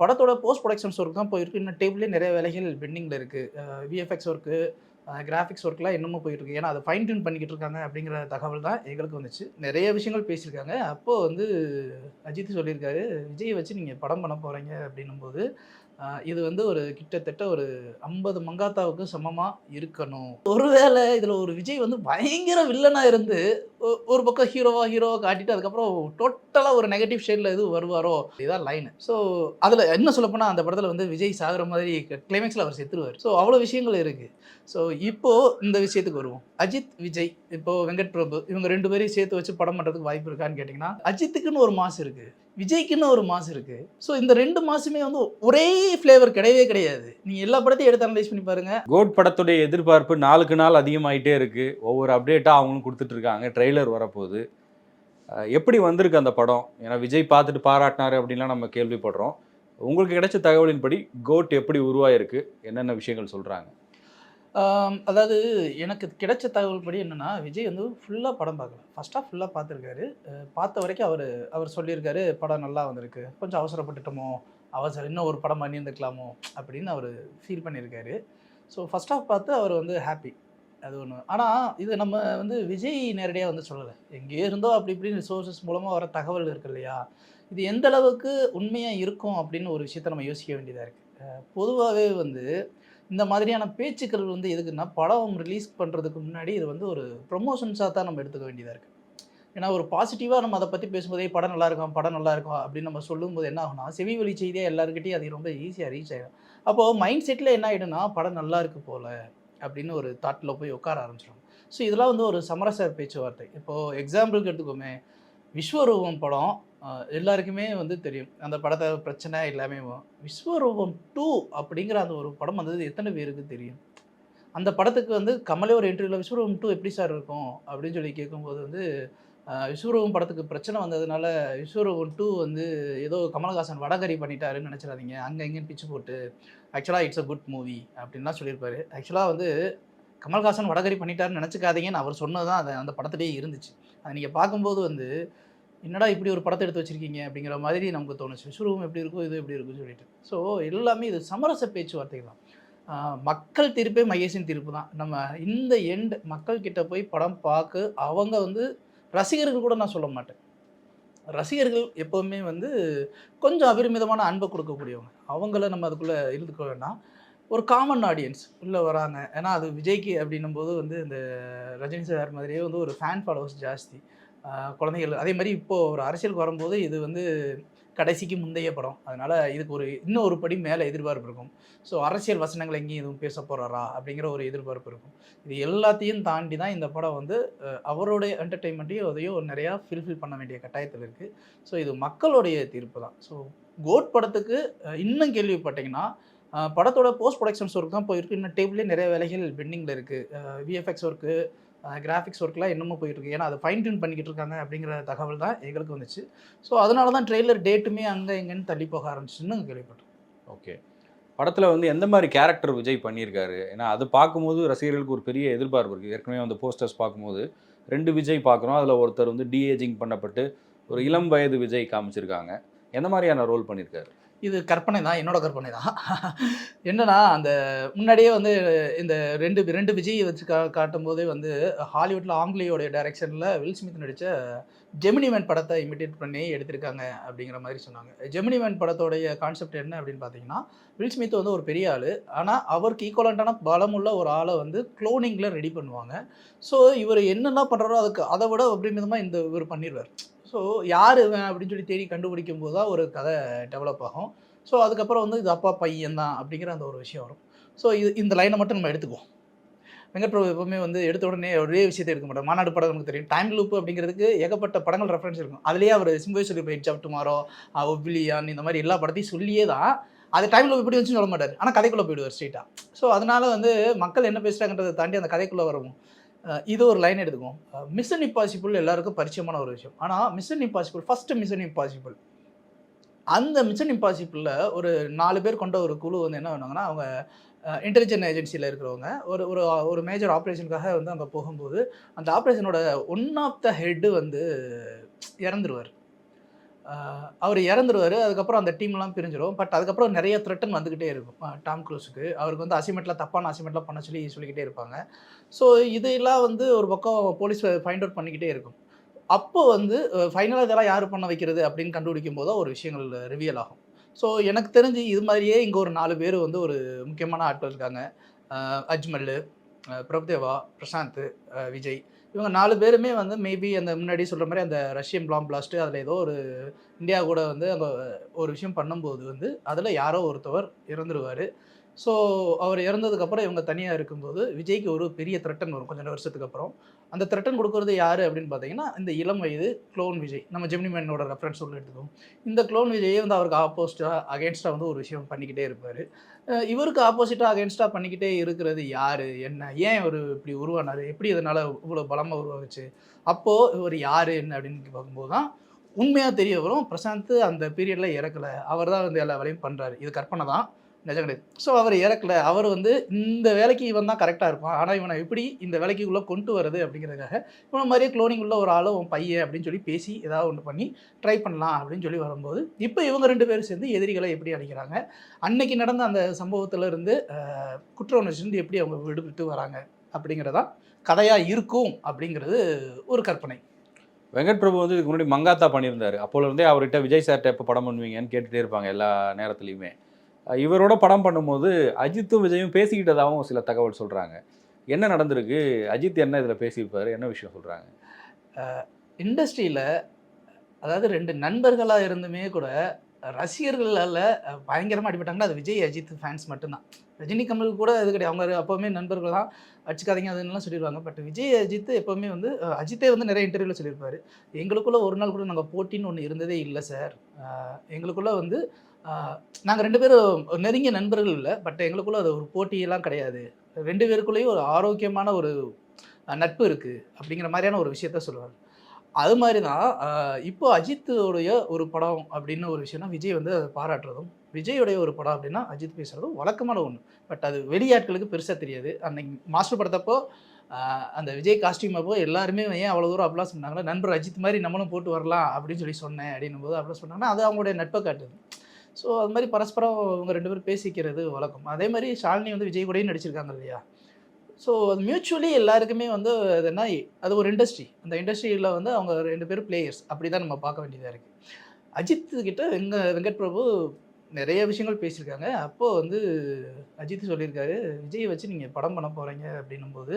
படத்தோட post productions work தான் போயிருக்கு. இன்னும் டேபிளே நிறைய வேலைகள் பெண்டிங்கில் இருக்குது விஎஃப்எக்ஸ் ஒர்க்கு கிராஃபிக்ஸ் ஒர்க்லாம் இன்னமும் போயிட்டு இருக்கு. ஏன்னா அதை ஃபைன் டியூன் பண்ணிக்கிட்டு இருக்காங்க அப்படிங்கிற தகவல் தான் எங்களுக்கு வந்துச்சு. நிறைய விஷயங்கள் பேசியிருக்காங்க. அப்போது வந்து அஜித் சொல்லியிருக்காரு விஜயை வச்சு நீங்கள் படம் பண்ண போகிறீங்க அப்படின்னும் போது இது வந்து ஒரு கிட்டத்தட்ட ஒரு ஐம்பது மங்காத்தாவுக்கு சமமாக இருக்கணும். ஒருவேளை இதில் ஒரு விஜய் வந்து பயங்கர வில்லனாக இருந்து ஒரு பக்கம் ஹீரோவா ஹீரோவாக காட்டிட்டு அதுக்கப்புறம் டோட்டலாக ஒரு நெகட்டிவ் ஷேடில் எது வருவாரோ? இதான் லைன் ஸோ அதில் என்ன சொல்லப்போனால் அந்த படத்தில் வந்து விஜய் சாகிற மாதிரி கிளைமேக்ஸில் அவர் செத்துருவார். ஸோ அவ்வளோ விஷயங்கள் இருக்குது ஸோ இப்போது இந்த விஷயத்துக்கு வருவோம். அஜித் விஜய் இப்போது வெங்கட் பிரபு இவங்க ரெண்டு பேரையும் சேர்த்து வச்சு படம் பண்ணுறதுக்கு வாய்ப்பு இருக்கான்னு கேட்டிங்கன்னா அஜித்துக்குன்னு ஒரு மாசு இருக்குது விஜய்க்குன்னு ஒரு மாசு இருக்குது ஸோ இந்த ரெண்டு மாசுமே வந்து ஒரே ஃப்ளேவர் கிடையவே கிடையாது. நீங்கள் எல்லா படத்தையும் எடுத்து அனலைஸ் பண்ணி பாருங்கள் கோட் படத்துடைய எதிர்பார்ப்பு நாளுக்கு நாள் அதிகமாகிட்டே இருக்குது ஒவ்வொரு அப்டேட்டாக அவங்களும் கொடுத்துட்ருக்காங்க ட்ரெய்லர் வரப்போகுது. எப்படி வந்திருக்கு அந்த படம்? ஏன்னா விஜய் பார்த்துட்டு பாராட்டினாரு அப்படின்லாம் நம்ம கேள்விப்படுறோம். உங்களுக்கு கிடைச்ச தகவலின்படி கோட் எப்படி உருவாயிருக்கு? என்னென்ன விஷயங்கள் சொல்கிறாங்க அதாவது எனக்கு கிடைச்ச தகவல் படி என்னென்னா விஜய் வந்து ஃபுல்லாக படம் பார்க்கல. ஃபர்ஸ்ட் ஆஃப் ஃபுல்லாக பார்த்துருக்காரு. பார்த்த வரைக்கும் அவர் அவர் சொல்லியிருக்காரு படம் நல்லா வந்திருக்கு. கொஞ்சம் அவசரப்பட்டுட்டோமோ அவசரம் இன்னும் ஒரு படம் பண்ணியிருந்துக்கலாமோ அப்படின்னு அவர் ஃபீல் பண்ணியிருக்காரு. ஸோ ஃபஸ்ட் ஆஃப் பார்த்து அவர் வந்து ஹாப்பி அது ஒன்று ஆனால் இது நம்ம வந்து விஜய் நேரடியாக வந்து சொல்லலை. எங்கே இருந்தோ அப்படி இப்படின்னு ரிசோர்ஸஸ் மூலமாக வர தகவல் இருக்கு இல்லையா? இது எந்த அளவுக்கு உண்மையாக இருக்கும் அப்படின்னு ஒரு விஷயத்த நம்ம யோசிக்க வேண்டியதாக இருக்குது பொதுவாகவே வந்து இந்த மாதிரியான பேச்சுக்கள் வந்து எதுக்குன்னா படம் ரிலீஸ் பண்ணுறதுக்கு முன்னாடி இது வந்து ஒரு ப்ரொமோஷன்ஸாக தான் நம்ம எடுத்துக்க வேண்டியதாக இருக்குது ஏன்னா ஒரு பாசிட்டிவாக நம்ம அதை பற்றி பேசும்போதே படம் நல்லா இருக்கும் படம் நல்லா இருக்கும் அப்படின்னு நம்ம சொல்லும்போது என்ன ஆகும்னா செவி வழி செய்தியாக எல்லாருக்கிட்டையும் அது ரொம்ப ஈஸியாக ரீச் ஆகிடும் அப்போது மைண்ட் செட்டில் என்ன ஆகிடும்னா படம் நல்லா இருக்கு போல் அப்படின்னு ஒரு தாட்டில் போய் உட்கார ஆரம்பிச்சிடும். ஸோ இதெல்லாம் வந்து ஒரு சமரச பேச்சுவார்த்தை. இப்போது எக்ஸாம்பிளுக்கு எடுத்துக்கோமே. விஸ்வரூபம் படம் எல்லாருக்குமே வந்து தெரியும். அந்த படத்தை பிரச்சனை எல்லாமே வரும். விஸ்வரூபம் டூ அப்படிங்கிற அந்த ஒரு படம் வந்தது எத்தனை பேருக்கு தெரியும்? அந்த படத்துக்கு வந்து கமலே ஒரு இன்டர்வியூவில் விஸ்வரூபம் டூ எப்படி சார் இருக்கும்? அப்படின்னு சொல்லி கேட்கும்போது வந்து விஸ்வரூபம் படத்துக்கு பிரச்சனை வந்ததுனால விஸ்வரூபம் டூ வந்து ஏதோ கமலஹாசன் வடகரி பண்ணிட்டாருன்னு நினச்சிடாதீங்க. அங்கே இங்கேன்னு பிச்சு போட்டு ஆக்சுவலாக இட்ஸ் அ குட் மூவி அப்படின்லாம் சொல்லியிருப்பாரு. ஆக்சுவலாக வந்து கமல்ஹாசன் வடகரி பண்ணிட்டாருன்னு நினச்சிக்காதீங்கன்னு அவர் சொன்னது தான் அது அந்த படத்துலேயே இருந்துச்சு. அதை நீங்கள் பார்க்கும்போது வந்து என்னடா இப்படி ஒரு படத்தை எடுத்து வச்சுருக்கீங்க அப்படிங்கிற மாதிரி நமக்கு தோணுச்சு. விஸ்வரூபம் எப்படி இருக்கும் இது எப்படி இருக்கும்னு சொல்லிட்டு. ஸோ எல்லாமே இது சமரச பேச்சுவார்த்தை தான் மக்கள் தீர்ப்பே மகேஷின் தீர்ப்பு தான். நம்ம இந்த எண்ட் மக்கள் கிட்ட போய் படம் பார்க்க அவங்க வந்து ரசிகர்கள் கூட நான் சொல்ல மாட்டேன். ரசிகர்கள் எப்போவுமே வந்து கொஞ்சம் அபரிமிதமான அன்பை கொடுக்கக்கூடியவங்க. அவங்கள நம்ம அதுக்குள்ளே இருந்துக்க வேண்டாம். ஒரு காமன் ஆடியன்ஸ் உள்ளே வராங்க. ஏன்னா அது விஜய்க்கு அப்படின்னும் போது வந்து இந்த ரஜினி சார் மாதிரியே வந்து ஒரு ஃபேன் ஃபாலோவர்ஸ் ஜாஸ்தி. குழந்தைகள். அதே மாதிரி இப்போது ஒரு அரசியலுக்கு வரும்போது இது வந்து கடைசிக்கு முந்தைய படம். அதனால் இதுக்கு ஒரு இன்னும் ஒரு படி மேலே எதிர்பார்ப்பு இருக்கும். ஸோ அரசியல் வசனங்கள் எங்கேயும் எதுவும் பேச போகிறாரா அப்படிங்கிற ஒரு எதிர்பார்ப்பு இருக்கும். இது எல்லாத்தையும் தாண்டி தான் இந்த படம் வந்து அவருடைய என்டர்டெயின்மெண்ட்டையும் அதையும் நிறையா ஃபில்ஃபில் பண்ண வேண்டிய கட்டாயத்தில் இருக்குது ஸோ இது மக்களுடைய தீர்ப்பு தான். ஸோ கோட் படத்துக்கு இன்னும் கேள்விப்பட்டீங்கன்னா படத்தோட போஸ்ட் ப்ரொடக்ஷன்ஸ் ஒர்க் தான் போயிருக்கு. இன்னும் டேபிளே நிறைய வேலைகள் பெண்டிங்கில் இருக்குது விஎஃப்எக்ஸ் ஒர்க்கு கிராஃபிக்ஸ் ஒர்க்லாம் இன்னமும் போயிட்டு இருக்கு ஏன்னா அதை ஃபைன் டியூன் பண்ணிக்கிட்டு இருக்காங்க அப்படிங்கிற தகவல் தான் எங்களுக்கு வந்துச்சு. ஸோ அதனால தான் ட்ரெய்லர் டேட்டுமே அங்கே இங்கேன்னு தள்ளி போக ஆரம்பிச்சுன்னு கேள்விப்பட்டோம் ஓகே படத்தில் வந்து எந்த மாதிரி கேரக்டர் விஜய் பண்ணியிருக்காரு? ஏன்னா அது பார்க்கும்போது ரசிகர்களுக்கு ஒரு பெரிய எதிர்பார்ப்பு இருக்குது ஏற்கனவே அந்த போஸ்டர்ஸ் பார்க்கும்போது ரெண்டு விஜய் பார்க்குறோம். அதில் ஒருத்தர் வந்து டிஏஜிங் பண்ணப்பட்டு ஒரு இளம் வயது விஜய் காமிச்சிருக்காங்க. எந்த மாதிரியான ரோல் பண்ணியிருக்காரு? இது கற்பனை தான் என்னோட கற்பனை தான். என்னன்னா அந்த முன்னாடியே வந்து இந்த ரெண்டு ரெண்டு விஜய் வச்சு கா காட்டும் போதே வந்து ஹாலிவுட்டில் ஆங்கிலேயோடைய டைரக்ஷனில் வில் ஸ்மித் நடித்த ஜெமினி மேன் படத்தை இமிட்டேட் பண்ணி எடுத்திருக்காங்க அப்படிங்கிற மாதிரி சொன்னாங்க. ஜெமினிமேன் படத்தோடைய கான்செப்ட் என்ன அப்படின்னு பார்த்தீங்கன்னா வில் ஸ்மித் வந்து ஒரு பெரிய ஆள். ஆனால் அவருக்கு ஈக்குவலண்ட்டான பலமுள்ள ஒரு ஆளை வந்து க்ளோனிங்கில் ரெடி பண்ணுவாங்க. ஸோ இவர் என்னெல்லாம் பண்ணுறாரோ அதுக்கு அதை விட அபரிமிதமாக இந்த இவர் பண்ணிடுவார் ஸோ யார் இவன் அப்படின்னு சொல்லி தேடி கண்டுபிடிக்கும் போது தான் ஒரு கதை டெவலப் ஆகும். ஸோ அதுக்கப்புறம் வந்து இது அப்பா பையன் தான் அப்படிங்கிற அந்த ஒரு விஷயம் வரும். ஸோ இது இந்த லைனை மட்டும் நம்ம எடுத்துக்குவோம். வெங்கட்பிரபு எப்பவுமே வந்து எடுத்த உடனே ஒரே விஷயத்தை எடுக்க மாட்டார். மாநாடு படம் நமக்கு தெரியும். டைம் லூப் அப்படிங்கிறதுக்கு ஏகப்பட்ட படங்கள் ரெஃபரன்ஸ் இருக்கும். அதுலேயே அவர் சிம்பு சொல்லி போயிடுச்சு ஆஃப் டுமாரோ ஒபிலியான் இந்த மாதிரி எல்லா படத்தையும் சொல்லியே தான் அது டைம் லூப் இப்படி வந்துச்சுன்னு சொல்ல மாட்டார். ஆனால் கதைக்குள்ளே போயிடுவார் ஸ்ட்ரீட்டாக ஸோ அதனால் வந்து மக்கள் என்ன பேசுகிறாங்கன்றதை தாண்டி அந்த கதைக்குள்ளே வரும் இது ஒரு லைன் எடுத்துக்குவோம். மிஷன் இம்பாசிபிள் எல்லாருக்கும் பரிச்சயமான ஒரு விஷயம். ஆனால் mission impossible first mission impossible அந்த மிஷன் இம்பாசிபிளில் ஒரு நாலு பேர் கொண்ட ஒரு குழு வந்து என்ன பண்ணாங்கன்னா அவங்க இன்டெலிஜென்ட் ஏஜென்சியில் இருக்கிறவங்க ஒரு ஒரு ஒரு மேஜர் ஆப்ரேஷனுக்காக வந்து அங்கே போகும்போது அந்த ஆப்ரேஷனோட ஒன் ஆஃப் த ஹெட்டு வந்து இறந்துருவார். அவர் இறந்துருவார் அதுக்கப்புறம் அந்த டீம்லாம் பிரிஞ்சிடும் பட் அதுக்கப்புறம் நிறைய த்ரெட்டன் வந்துக்கிட்டே இருக்கும். டாம் க்ரூஸுக்கு அவருக்கு வந்து அசிமெண்ட்டில் தப்பான அசிமெண்ட்டில் பண்ண சொல்லி சொல்லிக்கிட்டே இருப்பாங்க. ஸோ இதெல்லாம் வந்து ஒரு பக்கம் போலீஸ் ஃபைண்ட் அவுட் பண்ணிக்கிட்டே இருக்கும். அப்போ வந்து ஃபைனலாக இதெல்லாம் யார் பண்ண வைக்கிறது அப்படின்னு கண்டுபிடிக்கும் போது ஒரு விஷயங்கள் ரிவியல் ஆகும். ஸோ எனக்கு தெரிஞ்சு இது மாதிரியே இங்கே ஒரு நாலு பேர் வந்து ஒரு முக்கியமான ஆட்கள் இருக்காங்க. அஜ்மல் பிரபுதேவா பிரசாந்த் விஜய். இவங்க நாலு பேருமே வந்து மேபி அந்த முன்னாடி சொல்கிற மாதிரி அந்த ரஷ்யன் பிளாம் பிளாஸ்ட்டு அதில் ஏதோ ஒரு இந்தியா கூட வந்து அங்கே ஒரு விஷயம் பண்ணும்போது வந்து அதில் யாரோ ஒருத்தவர் இறந்துருவார். ஸோ அவர் இறந்ததுக்கப்புறம் இவங்க தனியாக இருக்கும்போது விஜய்க்கு ஒரு பெரிய த்ரெட்டன் வரும் கொஞ்சம் வருஷத்துக்கு அப்புறம். அந்த த்ரெட்டன் கொடுக்குறது யார் அப்படின்னு பார்த்தீங்கன்னா இந்த இளம் வயது க்ளோன் விஜய். நம்ம ஜெமினிமேனோட ரெஃபரன்ஸ் உள்ள எடுத்துக்கோம். இந்த க்ளோன் விஜயே வந்து அவருக்கு ஆப்போசிட்டாக அகேன்ஸ்டாக வந்து ஒரு விஷயம் பண்ணிக்கிட்டே இருப்பார். இவருக்கு ஆப்போசிட்டாக அகேன்ஸ்டாக பண்ணிக்கிட்டே இருக்கிறது யார்? என்ன? ஏன் இவர் இப்படி உருவானார்? எப்படி இதனால் இவ்வளோ பலமாக உருவாகுச்சு? அப்போது இவர் யார்? என்ன? அப்படின்னு பார்க்கும்போது தான் உண்மையாக தெரிய வரும். பிரசாந்த் அந்த பீரியடில் இறக்கலை. அவர் தான் வந்து எல்லா வேலையும் பண்ணுறாரு இது கற்பனை தான். நிஜம் கிடையாது. ஸோ அவர் இறக்கல. அவர் வந்து இந்த வேலைக்கு இவன் தான் கரெக்டாக இருப்பான். ஆனால் இவனை எப்படி இந்த வேலைக்குள்ளே கொண்டு வருது அப்படிங்கிறதுக்காக இவனை மாதிரியே க்ளோனிங் உள்ள ஒரு ஆள் உன் பையன் அப்படின்னு சொல்லி பேசி ஏதாவது ஒன்று பண்ணி ட்ரை பண்ணலாம் அப்படின்னு சொல்லி வரும்போது இப்போ இவங்க ரெண்டு பேரும் சேர்ந்து எதிரிகளை எப்படி அடிக்கிறாங்க அன்னைக்கு நடந்த அந்த சம்பவத்தில் இருந்து குற்ற உணர்ச்சியிலிருந்து எப்படி அவங்க விடுபட்டு வராங்க அப்படிங்கிறதான் கதையாக இருக்கும் அப்படிங்கிறது ஒரு கற்பனை. வெங்கட் பிரபு வந்து இதுக்கு முன்னாடி மங்காத்தா பண்ணியிருந்தார். அப்போலேருந்தே அவர்கிட்ட விஜய் சார்கிட்ட எப்போ படம் பண்ணுவீங்கன்னு கேட்டுட்டே இருப்பாங்க எல்லா நேரத்துலையுமே. இவரோட படம் பண்ணும்போது அஜித்தும் விஜயும் பேசிக்கிட்டதாகவும் சில தகவல் சொல்கிறாங்க என்ன நடந்திருக்கு? அஜித் என்ன இதில் பேசியிருப்பார்? என்ன விஷயம் சொல்கிறாங்க இண்டஸ்ட்ரியில் அதாவது ரெண்டு நண்பர்களாக இருந்துமே கூட ரசிகர்களால் பயங்கரமாக அடிபட்டாங்கன்னா அது விஜய் அஜித் ஃபேன்ஸ் மட்டும்தான். ரஜினி கமல் கூட இது கிடையாது. அவங்க அப்போவுமே நண்பர்கள் தான். அடிச்சுக்காதீங்க அதுன்னெலாம் சொல்லிடுவாங்க. பட் விஜய் அஜித் எப்போவுமே வந்து அஜித்தே வந்து நிறைய இன்டர்வியூவில் சொல்லியிருப்பார். எங்களுக்குள்ளே ஒரு நாள் கூட நாங்கள் போட்டின்னு ஒன்று இருந்ததே இல்லை சார் எங்களுக்குள்ளே வந்து நாங்கள் ரெண்டு பேரும் நெருங்கிய நண்பர்கள் இல்லை பட் எங்களுக்குள்ள அது ஒரு போட்டியெல்லாம் கிடையாது. ரெண்டு பேருக்குள்ளேயும் ஒரு ஆரோக்கியமான ஒரு நட்பு இருக்குது அப்படிங்கிற மாதிரியான ஒரு விஷயத்த சொல்லுவார் அது மாதிரி தான் இப்போ அஜித்துடைய ஒரு படம் அப்படின்னு ஒரு விஷயம்னா விஜய் வந்து அதை பாராட்டுறதும் விஜயுடைய ஒரு படம் அப்படின்னா அஜித் பேசுகிறதும் வழக்கமான ஒன்று பட் அது வெளியாட்களுக்கு பெருசாக தெரியாது. அன்னைக்கு மாஸ்டர் படத்தப்போ அந்த விஜய் காஸ்டியூம் அப்போ எல்லாருமே ஏன் அவ்வளோ தூரம் அப்படிலாம் பண்ணாங்களா நண்பர் அஜித் மாதிரி நம்மளும் போட்டு வரலாம் அப்படின்னு சொல்லி சொன்னேன் அப்படின்னும் போது அப்படிலாம் சொன்னாங்கன்னா அது அவங்களுடைய நட்பை காட்டுது. ஸோ அது மாதிரி பரஸ்பரம் அவங்க ரெண்டு பேரும் பேசிக்கிறது வழக்கம். அதே மாதிரி ஷாலினி வந்து விஜய் கூடயும் நடிச்சிருக்காங்க இல்லையா? ஸோ அது மியூச்சுவலி எல்லாருக்குமே வந்து அது என்ன அது ஒரு இண்டஸ்ட்ரி அந்த இண்டஸ்ட்ரியில் வந்து அவங்க ரெண்டு பேரும் பிளேயர்ஸ் அப்படி தான் நம்ம பார்க்க வேண்டியதாக இருக்குது அஜித் கிட்ட வெங்க வெங்கட் பிரபு நிறைய விஷயங்கள் பேசியிருக்காங்க. அப்போது வந்து அஜித் சொல்லியிருக்காரு விஜய் வச்சு நீங்கள் படம் பண்ண போகிறீங்க அப்படின்னும் போது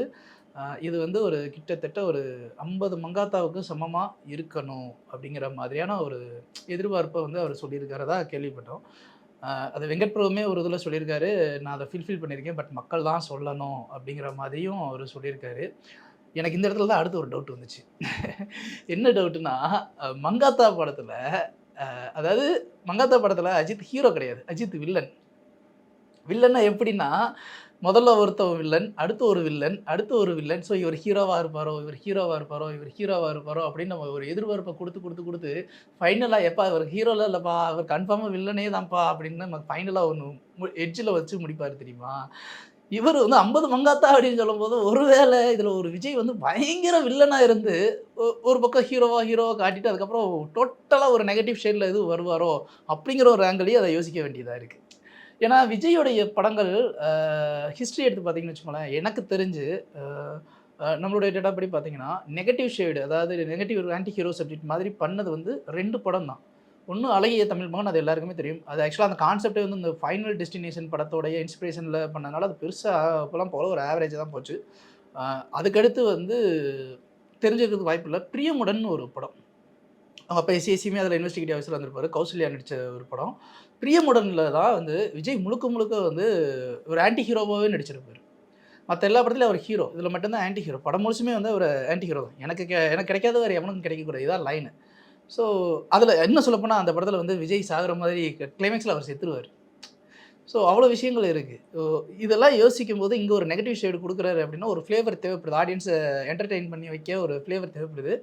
இது வந்து ஒரு கிட்டத்தட்ட ஒரு ஐம்பது மங்காத்தாவுக்கு சமமாக இருக்கணும் அப்படிங்கிற மாதிரியான ஒரு எதிர்பார்ப்பை வந்து அவர் சொல்லியிருக்கிறதா கேள்விப்பட்டோம். அது வெங்கட் பிரபுமே ஒரு இதில் சொல்லியிருக்காரு நான் அதை ஃபில்ஃபில் பண்ணியிருக்கேன் பட் மக்கள் தான் சொல்லணும் அப்படிங்கிற மாதிரியும் அவர் சொல்லியிருக்காரு. எனக்கு இந்த இடத்துல தான் அடுத்து ஒரு டவுட் வந்துச்சு. என்ன டவுட்னா மங்காத்தா படத்தில் அதாவது மங்காத்தா படத்தில் அஜித் ஹீரோ கிடையாது. அஜித் வில்லன் வில்லன்னா எப்படின்னா முதல்ல ஒருத்தவன் வில்லன் அடுத்து ஒரு வில்லன் அடுத்து ஒரு வில்லன் ஸோ இவர் ஹீரோவாக இருப்பாரோ இவர் ஹீரோவாக இருப்பாரோ இவர் ஹீரோவாக இருப்பாரோ அப்படின்னு நம்ம ஒரு எதிர்பார்ப்பை கொடுத்து கொடுத்து கொடுத்து ஃபைனலாக எப்பா இவர் ஹீரோவில் இல்லைப்பா அவர் கன்ஃபார்மாக வில்லனே தான்ப்பா அப்படின்னு நம்ம ஃபைனலாக ஒன்று எட்ஜில் வச்சு முடிப்பார் தெரியுமா? இவர் வந்து ஐம்பது மங்காத்தா அப்படின்னு சொல்லும்போது ஒருவேளை இதில் ஒரு விஜய் வந்து பயங்கர வில்லனாக இருந்து ஒரு பக்கம் ஹீரோவாக ஹீரோவாக காட்டிட்டு அதுக்கப்புறம் டோட்டலாக ஒரு நெகட்டிவ் ஷேடில் எதுவும் வருவாரோ அப்படிங்கிற ஒரு ஆங்கிளையும் அதை யோசிக்க வேண்டியதாக இருக்குது ஏன்னா விஜயோடைய படங்கள் ஹிஸ்ட்ரி எடுத்து பார்த்தீங்கன்னு வச்சுக்கோங்களேன் எனக்கு தெரிஞ்சு நம்மளுடைய டேட்டா படி பார்த்தீங்கன்னா நெகட்டிவ் ஷேடு அதாவது நெகட்டிவ் ஆன்டி ஹீரோ சப்ஜெக்ட் மாதிரி பண்ணது வந்து ரெண்டு படம் தான். ஒன்று அழகிய தமிழ் மகன் அது எல்லாருக்குமே தெரியும். அது ஆக்சுவலாக அந்த கான்செப்டே வந்து இந்த ஃபைனல் டெஸ்டினேஷன் படத்தோடைய இன்ஸ்பிரேஷனில் பண்ணனால அது பெருசாக அப்போலாம் போல ஒரு ஆவரேஜ் தான் போச்சு. அதுக்கடுத்து வந்து தெரிஞ்சுக்கிறது வாய்ப்பு இல்லை. பிரியமுடன் ஒரு படம். அவங்க அப்போ எஸ்சிஎஸ்சியுமே அதில் இன்வெஸ்டிகேட்டிவ் ஆஃபீஸில் வந்திருப்பாரு. கௌசல்யா நடித்த ஒரு படம். பிரியமுடனில் தான் வந்து விஜய் முழுக்க முழுக்க வந்து ஒரு ஆன்டி ஹீரோவாகவே நடிச்சிருப்பார். மற்ற எல்லா படத்துலையும் அவர் ஹீரோ இதில் மட்டும்தான் ஆன்டி ஹீரோ படம் முழுசுமே வந்து ஒரு ஆன்டி ஹீரோ தான். எனக்கு கே எனக்கு கிடைக்காத வேறு எவனுக்கும் கிடைக்கக்கூடாது. இதான் லைனு ஸோ அதில் என்ன சொல்லப்போனால் அந்த படத்தில் வந்து விஜய் சாகுற மாதிரி கிளைமேக்ஸில் அவர் செத்துருவார். ஸோ அவ்வளோ விஷயங்கள் இருக்குது இதெல்லாம் யோசிக்கும் போது இங்கே ஒரு நெகட்டிவ் ஷேடு கொடுக்குறாரு அப்படின்னா ஒரு ஃப்ளேவர் தேவைப்படுது. ஆடியன்ஸை என்டர்டெயின் பண்ணி வைக்க ஒரு ஃப்ளேவர் தேவைப்படுது.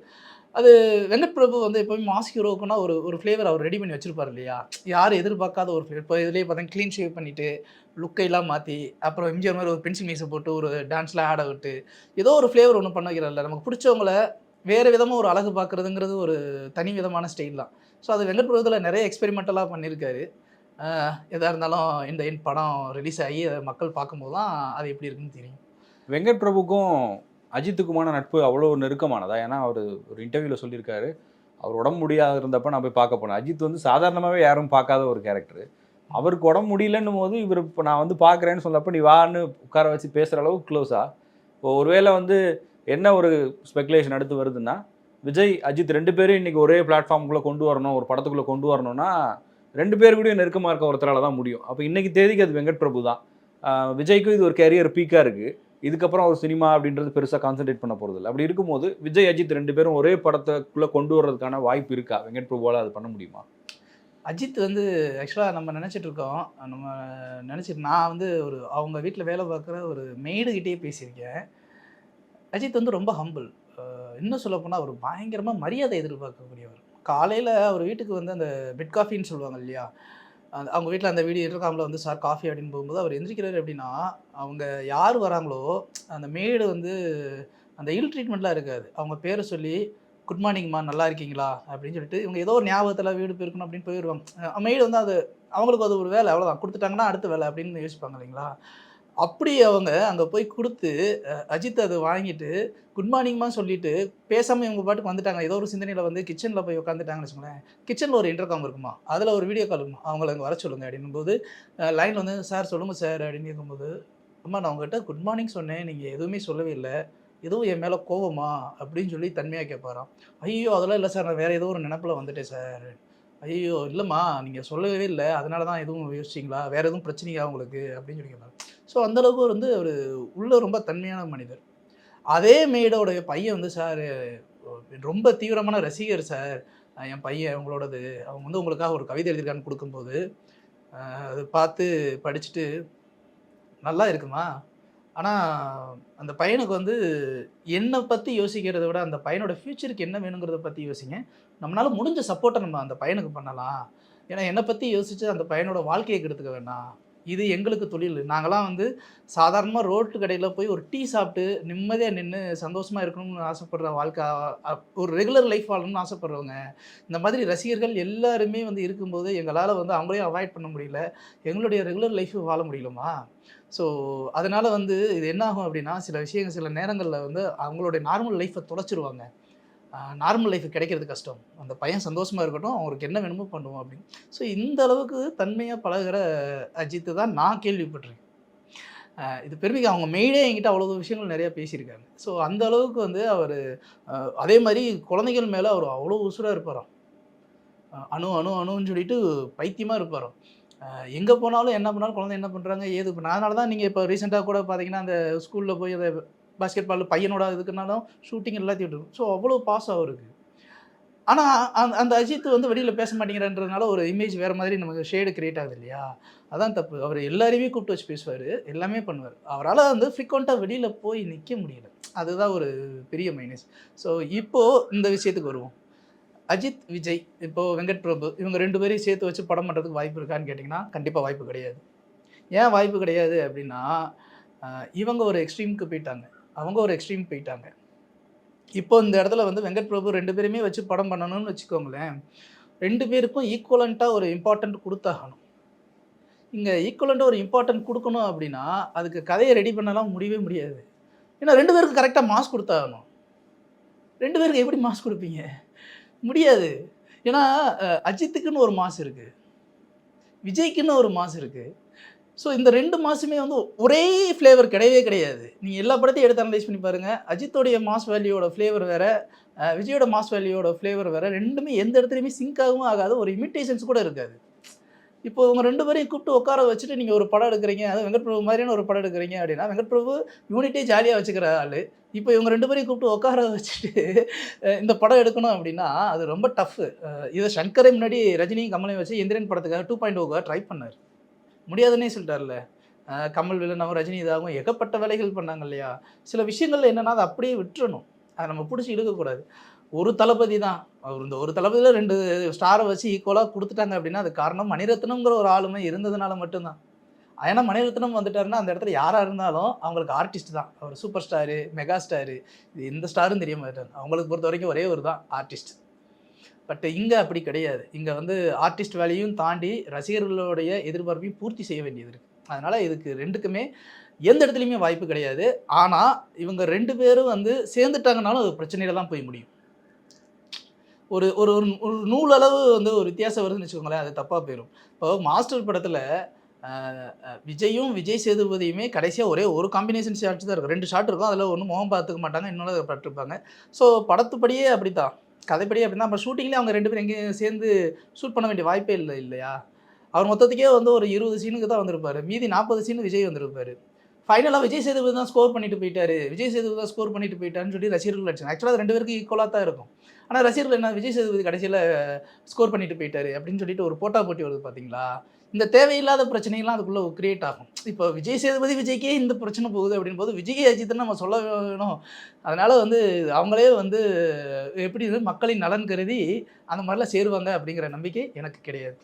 அது வெங்கட் பிரபு வந்து எப்போவுமே மாஸ் ஹீரோக்குன்னா ஒரு ஒரு ஃப்ளேவர் அவர் ரெடி பண்ணி வச்சிருப்பார் இல்லையா? யாரும் எதிர்பார்க்காத ஒரு ஃப்ளேவர் இப்போ இதுலேயே பார்த்தா க்ளீன் ஷேவ் பண்ணிவிட்டு லுக்கையெல்லாம் மாற்றி அப்புறம் எம்ஜிஆர் மாதிரி ஒரு பென்சில் மீஸை போட்டு ஒரு டான்ஸ்லாம் ஆட விட்டு ஏதோ ஒரு ஃப்ளேவர் ஒன்று பண்ண வைக்கிறார்ல நமக்கு பிடிச்சவங்கள வேறு விதமாக ஒரு அழகு பார்க்குறதுங்கிறது ஒரு தனி விதமான ஸ்டைல் தான். ஸோ அது வெங்கட் பிரபுத்தில் நிறைய எக்ஸ்பெரிமெண்டலாக பண்ணியிருக்காரு எதாக இருந்தாலும் இந்த என் படம் ரிலீஸ் ஆகி மக்கள் பார்க்கும்போது தான் அது எப்படி இருக்குன்னு தெரியும். வெங்கட் பிரபுக்கும் அஜித்துக்குமான நட்பு அவ்வளோ நெருக்கமானதா? ஏன்னா அவர் ஒரு இன்டர்வியூவில் சொல்லியிருக்காரு. அவர் உடம்பு முடியாத இருந்தப்ப நான் போய் பார்க்க போனேன். அஜித் வந்து சாதாரணமாகவே யாரும் பார்க்காத ஒரு கேரக்டர் அவருக்கு உடம்பு முடியலன்னும் போது இவர் இப்போ நான் வந்து பார்க்குறேன்னு சொன்னப்ப நீ வான்னு உட்கார வச்சு பேசுகிற அளவுக்கு க்ளோஸா இப்போ ஒருவேளை வந்து என்ன ஒரு ஸ்பெகுலேஷன் அடுத்து வருதுன்னா விஜய் அஜித் ரெண்டு பேரும் இன்னைக்கு ஒரே பிளாட்ஃபார்முக்குள்ளே கொண்டு வரணும் ஒரு படத்துக்குள்ளே கொண்டு வரணும்னா ரெண்டு பேர் கூடயும் நெருக்கமாக இருக்க ஒருத்தரால் தான் முடியும். அப்போ இன்றைக்கி தேதிக்கு அது வெங்கட் பிரபு தான் விஜய்க்கும் இது ஒரு கேரியர் பீக்காக இருக்குது இதுக்கப்புறம் ஒரு சினிமா அப்படின்றது பெருசாக கான்சென்ட்ரேட் பண்ண போகிறது இல்லை. அப்படி இருக்கும்போது விஜய் அஜித் ரெண்டு பேரும் ஒரே படத்துக்குள்ளே கொண்டு வர்றதுக்கான வாய்ப்பு இருக்கா? வெங்கட் பிரபுவால் அது பண்ண முடியுமா? அஜித் வந்து ஆக்சுவலாக நம்ம நினச்சிட்டு இருக்கோம். நம்ம நினச்சிட்டு நான் வந்து ஒரு அவங்க வீட்டில் வேலை பார்க்குற ஒரு மெய்டுகிட்டே பேசியிருக்கேன். அஜித் வந்து ரொம்ப ஹம்பிள் இன்னும் சொல்லப்போனால் அவர் பயங்கரமாக மரியாதை எதிர்பார்க்கக்கூடியவர். காலையில் அவர் வீட்டுக்கு வந்து அந்த பெட் காஃபின்னு சொல்லுவாங்க இல்லையா? அந்த அவங்க வீட்டில் அந்த வீடியோ இருக்காமல வந்து சார் காஃபி அப்படின்னு போகும்போது அவர் எந்திரிக்கிறாரு அப்படின்னா அவங்க யார் வராங்களோ அந்த மேடு வந்து அந்த இல் ட்ரீட்மெண்ட்லாம் இருக்காது. அவங்க பேரை சொல்லி குட் மார்னிங்மா நல்லா இருக்கீங்களா? அப்படின்னு சொல்லிட்டு இவங்க ஏதோ ஒரு ஞாபகத்தில் வீடு போயிருக்கணும் அப்படின்னு போயிடுவாங்க மெயில் வந்து அது அவங்களுக்கு அது ஒரு வேலை அவ்வளோதான் கொடுத்துட்டாங்கன்னா அடுத்த வேலை அப்படின்னு யோசிப்பாங்க இல்லைங்களா? அப்படி அவங்க அங்கே போய் கொடுத்து அஜித் அதை வாங்கிட்டு குட் மார்னிங்மா சொல்லிட்டு பேசாமல் இவங்க பாட்டுக்கு வந்துட்டாங்க. ஏதோ ஒரு சிந்தனையில் வந்து கிச்சனில் போய் உட்காந்துட்டாங்கன்னு வச்சுக்கோங்களேன். கிச்சனில் ஒரு இன்டர்காம் இருக்குமா? அதில் ஒரு வீடியோ கால் இருக்குமா? அவங்கள அங்கே வர சொல்லுங்க அப்படின்னும் போது லைனில் வந்து சார் சொல்லுங்கள் சார் அப்படின்னு இருக்கும்போது அம்மா நான் உங்ககிட்ட குட் மார்னிங் சொன்னேன். நீங்கள் எதுவுமே சொல்லவே இல்லை. எதுவும் என் மேலே கோவமா? அப்படின்னு சொல்லி தன்மையாக கேட்பாராம் ஐயோ அதெல்லாம் இல்லை சார் நான் வேறு ஏதோ ஒரு நினப்பில் வந்துட்டேன் சார் ஐயோ இல்லைம்மா. நீங்கள் சொல்லவே இல்லை. அதனால தான் எதுவும் யோசிச்சிங்களா? வேறு எதுவும் பிரச்சனையா உங்களுக்கு? அப்படின்னு சொல்லி கேட்பாங்க ஸோ அந்தளவுக்கு வந்து ஒரு உள்ள ரொம்ப தன்மையான மனிதர். அதே மேடோடைய பையன் வந்து சார் ரொம்ப தீவிரமான ரசிகர் சார். என் பையன் அவங்களோடது. அவங்க வந்து உங்களுக்காக ஒரு கவிதை எழுதியிருக்கான்னு கொடுக்கும்போது அது பார்த்து படிச்சுட்டு நல்லா இருக்குமா? ஆனால் அந்த பையனுக்கு வந்து என்னை பற்றி யோசிக்கிறத விட அந்த பையனோட ஃப்யூச்சருக்கு என்ன வேணுங்கிறத பற்றி யோசிங்க. நம்மளால் முடிஞ்ச சப்போர்ட்டை நம்ம அந்த பையனுக்கு பண்ணலாம். ஏன்னா என்னை பற்றி யோசிச்சு அந்த பையனோட வாழ்க்கையை கெடுத்துக்க வேண்டாம் இது எங்களுக்கு தொழில். நாங்களாம் வந்து சாதாரணமாக ரோட்டு கடையில் போய் ஒரு டீ சாப்பிட்டு நிம்மதியாக நின்று சந்தோஷமாக இருக்கணும்னு ஆசைப்படுற வாழ்க்கை ஒரு ரெகுலர் லைஃப் வாழணும்னு ஆசைப்படுறவங்க இந்த மாதிரி ரசிகர்கள் எல்லாருமே வந்து இருக்கும்போது எங்களால் வந்து அவங்களையும் அவாய்ட் பண்ண முடியல. எங்களுடைய ரெகுலர் லைஃப் வாழ முடியலமா? ஸோ அதனால் வந்து இது என்ன ஆகும் அப்படின்னா சில விஷயங்கள் சில நேரங்களில் வந்து அவங்களுடைய நார்மல் லைஃப்பை தொலைச்சிருவாங்க. நார்மல் லைஃப் கிடைக்கிறது கஷ்டம். அந்த பையன் சந்தோஷமாக இருக்கட்டும் அவருக்கு என்ன வேணுமோ பண்ணுவோம் அப்படின்னு. ஸோ இந்த அளவுக்கு தன்மையாக பழகுற அஜித்து தான் நான் கேள்விப்பட்டிருக்கேன். இது பெருமைக்கு அவங்க மெயினே என்கிட்ட அவ்வளோ விஷயங்கள் நிறையா பேசியிருக்காங்க. ஸோ அந்த அளவுக்கு வந்து அவர் அதே மாதிரி குழந்தைகள் மேலே அவர் அவ்வளோ உசுராக இருப்பாராம். அணு அணு அணுன்னு சொல்லிட்டு பைத்தியமாக இருப்பாராம். எங்கே போனாலும் என்ன பண்ணாலும் குழந்தை என்ன பண்ணுறாங்க ஏது பண்ண அதனால தான் நீங்கள் இப்போ ரீசெண்டாக கூட பார்த்தீங்கன்னா அந்த ஸ்கூலில் போய் அதை பாஸ்கெட் பால் பையனோட இதுக்குனாலும் ஷூட்டிங் எல்லாத்தையும் விட்டு ஸோ அவ்வளோ பாஸ் அவருக்கு. ஆனால் அந்த அந்த அஜித் வந்து வெளியில் பேச மாட்டேங்கிறன்றதுனால ஒரு இமேஜ் வேறு மாதிரி நமக்கு ஷேடு கிரியேட் ஆகுது இல்லையா? அதான் தப்பு. அவர் எல்லாரையுமே கூப்பிட்டு வச்சு பேசுவார். எல்லாமே பண்ணுவார். அவரால் வந்து ஃப்ரீக்வெண்ட்டாக வெளியில் போய் நிற்க முடியல. அதுதான் ஒரு பெரிய மைனஸ் ஸோ இப்போது இந்த விஷயத்துக்கு வருவோம். அஜித் விஜய் இப்போது வெங்கட் பிரபு இவங்க ரெண்டு பேரையும் சேர்த்து வச்சு படம் பண்ணுறதுக்கு வாய்ப்பு இருக்கான்னு கேட்டிங்கன்னா கண்டிப்பாக வாய்ப்பு கிடையாது. ஏன் வாய்ப்பு கிடையாது அப்படின்னா இவங்க ஒரு எக்ஸ்ட்ரீமுக்கு போயிட்டாங்க. அவங்க ஒரு எக்ஸ்ட்ரீம் போயிட்டாங்க. இப்போ இந்த இடத்துல வந்து வெங்கட் பிரபு ரெண்டு பேருமே வச்சு படம் பண்ணணும்னு வச்சுக்கோங்களேன். ரெண்டு பேருக்கும் ஈக்குவலண்ட்டாக ஒரு இம்பார்ட்டன்ட் கொடுத்தாகணும். இங்கே ஈக்குவலண்ட்டாக ஒரு இம்பார்ட்டன்ட் கொடுக்கணும் அப்படின்னா அதுக்கு கதையை ரெடி பண்ணலாம் முடியவே முடியாது. ஏன்னா ரெண்டு பேருக்கு கரெக்டாக மாஸ் கொடுத்தாகணும். ரெண்டு பேருக்கு எப்படி மாஸ் கொடுப்பீங்க? முடியாது. ஏன்னா அஜித்துக்குன்னு ஒரு மாஸ் இருக்குது விஜய்க்குன்னு ஒரு மாஸ் இருக்குது ஸோ இந்த ரெண்டு மாதமே வந்து ஒரே ஃப்ளேவர் கிடையவே கிடையாது. நீங்கள் எல்லா படத்தையும் எடுத்து அனலைஸ் பண்ணி பாருங்கள் அஜித்தோடைய மாஸ் வேல்யூவோட ஃப்ளேவர் வேறு விஜயோட மாஸ் வேல்யூவோட ஃப்ளேவர் வேறு ரெண்டுமே எந்த இடத்துலையுமே சிங்க் ஆகவும் ஆகாது ஒரு இமிட்டேஷன்ஸ் கூட இருக்காது. இப்போ உங்கள் ரெண்டு பேரையும் கூப்பிட்டு உட்கார வச்சுட்டு நீங்கள் ஒரு படம் எடுக்கிறீங்க அது வெங்கட் பிரபு மாதிரியான ஒரு படம் எடுக்கிறீங்க அப்படின்னா வெங்கட் பிரபு யூனிட்டே ஜாலியாக வச்சுக்கிற ஆள். இப்போ இவங்க ரெண்டு பேரையும் கூப்பிட்டு உட்கார வச்சுட்டு இந்த படம் எடுக்கணும் அப்படின்னா அது ரொம்ப டஃப் இதை சங்கரை முன்னாடி ரஜினியும் கமலையும் வச்சு எந்திரன் படத்துக்காக டூ பாயிண்ட் ஓக்காக ட்ரை பண்ணார். முடியாதுன்னே சொல்லிட்டார்ல. கமல் வில்லனாகவும் ரஜினி இதாகவும் ஏகப்பட்ட வேலைகள் பண்ணாங்க இல்லையா? சில விஷயங்கள் என்னென்னா அதை அப்படியே விட்டுறணும். அதை நம்ம பிடிச்சி இழுக்கக்கூடாது. ஒரு தளபதி தான். அவர் இந்த ஒரு தளபதியில் ரெண்டு ஸ்டாரை வச்சு ஈக்குவலாக கொடுத்துட்டாங்க அப்படின்னா அது காரணம் மணிரத்னம்ங்கிற ஒரு ஆளுமை இருந்ததுனால மட்டும்தான். ஏன்னா மணிரத்னம் வந்துட்டாருன்னா அந்த இடத்துல யாராக இருந்தாலும் அவங்களுக்கு ஆர்டிஸ்ட் தான். அவர் சூப்பர் ஸ்டாரு மெகா ஸ்டாரு இது எந்த ஸ்டாரும் தெரிய மாட்டார் அவங்களுக்கு பொறுத்த வரைக்கும் ஒரே ஒரு தான் ஆர்டிஸ்ட் பட் இங்கே அப்படி கிடையாது. இங்கே வந்து ஆர்டிஸ்ட் வேலையும் தாண்டி ரசிகர்களுடைய எதிர்பார்ப்பையும் பூர்த்தி செய்ய வேண்டியது இருக்குது அதனால் இதுக்கு ரெண்டுக்குமே எந்த இடத்துலையுமே வாய்ப்பு கிடையாது. ஆனால் இவங்க ரெண்டு பேரும் வந்து சேர்ந்துட்டாங்கனாலும் அது பிரச்சனையில தான் போய் முடியும். ஒரு ஒரு ஒரு ஒரு வந்து ஒரு வித்தியாசம் வருதுன்னு வச்சுக்கோங்களேன் அது தப்பாக போயிடும் இப்போ மாஸ்டர் படத்தில் விஜயும் விஜய் சேதுபதியுமே கடைசியாக ஒரே ஒரு காம்பினேஷன் ஷாட்ஸ் தான் இருக்கும். ரெண்டு ஷாட் இருக்கும். அதில் ஒன்று முகம் பார்த்துக்க மாட்டாங்க இன்னொன்று பட்டிருப்பாங்க. ஸோ படத்துப்படியே அப்படி தான் கதைப்படி அப்படின்னா அப்போ ஷூட்டிங்லேயே அவங்க ரெண்டு பேரும் எங்கேயும் சேர்ந்து ஷூட் பண்ண வேண்டிய வாய்ப்பே இல்லை இல்லையா? அவர் மொத்தத்துக்கே வந்து ஒரு இருபது சீனுக்கு தான் வந்திருப்பார். மீதி நாற்பது சீனு விஜய் வந்திருப்பார். ஃபைனலாக விஜய் சேதுபதி தான் ஸ்கோர் பண்ணிட்டு போயிட்டாரு. விஜய் சேதுபதி தான் ஸ்கோர் பண்ணிட்டு போயிட்டாருன்னு சொல்லி ரசிகர்கள் அடிச்சாங்க ஆக்சுவலாக ரெண்டு பேருக்கு ஈக்குவலாக தான் இருக்கும். ஆனால் ரசிகர்கள் என்ன விஜய் சேதுபதி கடைசியில் ஸ்கோர் பண்ணிட்டு போயிட்டாரு அப்படின்னு சொல்லிட்டு ஒரு போட்டா போட்டி வருது பார்த்தீங்களா இந்த தேவையில்லாத பிரச்சனைகள்லாம் அதுக்குள்ளே கிரியேட் ஆகும். இப்போ விஜய் சேதுபதி விஜய்க்கே இந்த பிரச்சனை போகுது அப்படின் போது விஜய் அஜித்னு நம்ம சொல்ல வேணும். அதனால் வந்து அவங்களே வந்து எப்படி மக்களின் நலன் கருதி அந்த மாதிரிலாம் சேருவாங்க அப்படிங்கிற நம்பிக்கை எனக்கு கிடையாது.